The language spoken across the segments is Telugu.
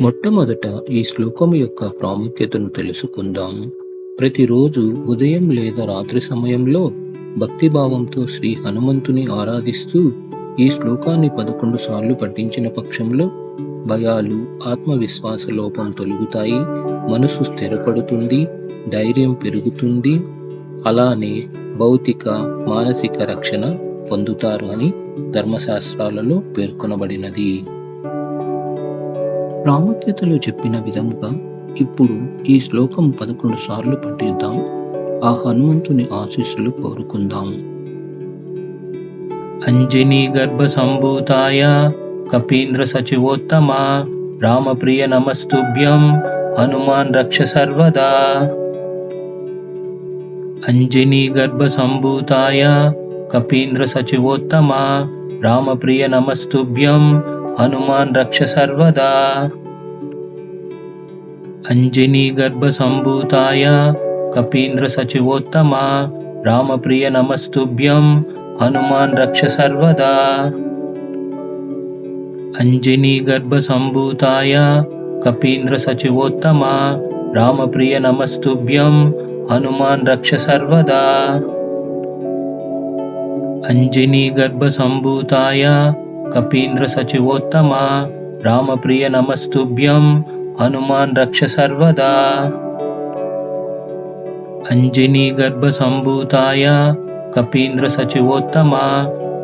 మొట్టమొదట ఈ శ్లోకం యొక్క ప్రాముఖ్యతను తెలుసుకుందాం. ప్రతిరోజు ఉదయం లేదా రాత్రి సమయంలో భక్తిభావంతో శ్రీ హనుమంతుని ఆరాధిస్తూ ఈ శ్లోకాన్ని పదకొండు సార్లు పఠించిన పక్షంలో భయాలు ఆత్మవిశ్వాస లోపం తొలుగుతాయి మనసు స్థిరపడుతుంది ధైర్యం పెరుగుతుంది. అలానే భౌతిక మానసిక రక్షణ పొందుతారు అని ధర్మశాస్త్రాలలో పేర్కొనబడినది. ప్రాముఖ్యతలో చెప్పిన విధముగా ఇప్పుడు ఈ శ్లోకం పదకొండు సార్లు పఠిద్దాం. ఆ హనుమంతుని ఆశీస్సులు కోరుకుందాం. అంజనీ గర్భ సంభూతాయ కపీంద్ర సచివోత్తమ రామప్రియ నమస్తుభ్యం హనుమాన్ రక్ష సర్వదా. అంజనీ గర్భ సంభూతాయ కపీంద్ర సచివోత్తమ రామప్రియ నమస్తుభ్యం हनुमान् रक्ष सर्वदा। अञ्जनीगर्भसम्भूताय कपीन्द्रसचिवोत्तमा रामप्रिय नमस्तुभ्यं हनुमान् रक्ष सर्वदा। अञ्जनीगर्भसम्भूताय कपीन्द्रसचिवोत्तमा रामप्रिय नमस्तुभ्यं हनुमान् रक्ष सर्वदा। अञ्जनीगर्भसम्भूताय चिवोत्तमा रामप्रिय नमस्तुभ्यं हनुमान् रक्ष सर्वदा। अञ्जिनीगर्भसम्भूताय कपीन्द्रसचिवोत्तमा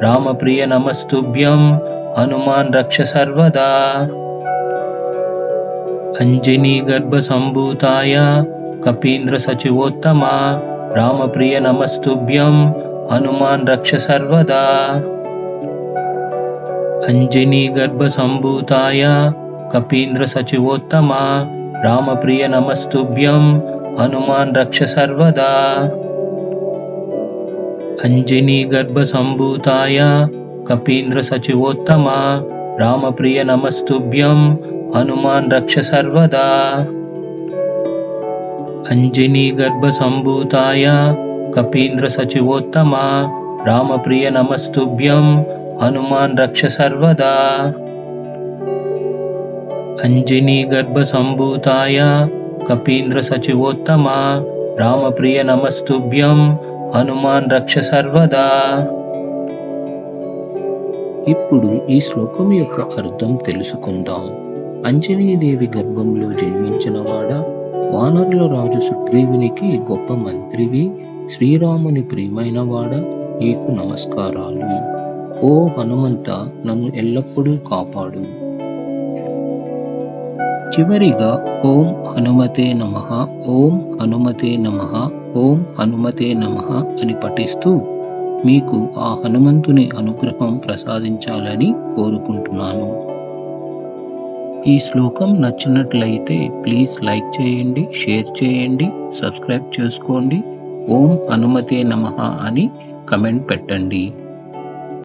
रामप्रिय नमस्तुभ्यं हनुमान् रक्ष सर्वदा। अञ्जिनीगर्भसम्भूताय कपीन्द्रसचिवोत्तमा रामप्रिय नमस्तुभ्यं हनुमान् रक्ष सर्वदा। अञ्जनीगर्भसम्भूताय कपीन्द्रसचिवोत्तमा रामप्रिय नमस्तुभ्यं हनुमान् रक्ष सर्वदा अञ्जनीगर्भसम्भूताय कपीन्द्रसचिवोत्तमा रामप्रिय नमस्तुभ्यं हनुमान् रक्ष सर्वदा अञ्जनीगर्भसम्भूताय कपीन्द्रसचिवोत्तमा रामप्रिय नमस्तुभ्यं హనుమాన్ రక్ష సర్వదా. అంజనీ గర్భ సంభూతాయ కపీంద్ర సచివోత్తమ రామప్రియ నమస్తుభ్యం హనుమాన్ రక్ష సర్వదా. హనుమాన్ రక్ష సర్వదా ఇప్పుడు ఈ శ్లోకం యొక్క అర్థం తెలుసుకుందాం. అంజనీదేవి గర్భంలో జన్మించినవాడ వానరుల రాజు సుగ్రీవునికి గొప్ప మంత్రివి శ్రీరాముని ప్రియమైనవాడ నీకు నమస్కారాలు. ఓ హనుమంత నన్ను ఎల్లప్పుడూ కాపాడు. చివరిగా ఓం హనుమతే నమ ఓం హనుమతే నమ ఓం హనుమతే నమ అని పఠిస్తూ మీకు ఆ హనుమంతుని అనుగ్రహం ప్రసాదించాలని కోరుకుంటున్నాను. ఈ శ్లోకం నచ్చినట్లయితే ప్లీజ్ లైక్ చేయండి షేర్ చేయండి సబ్స్క్రైబ్ చేసుకోండి. ఓం హనుమతే నమ అని కమెంట్ పెట్టండి.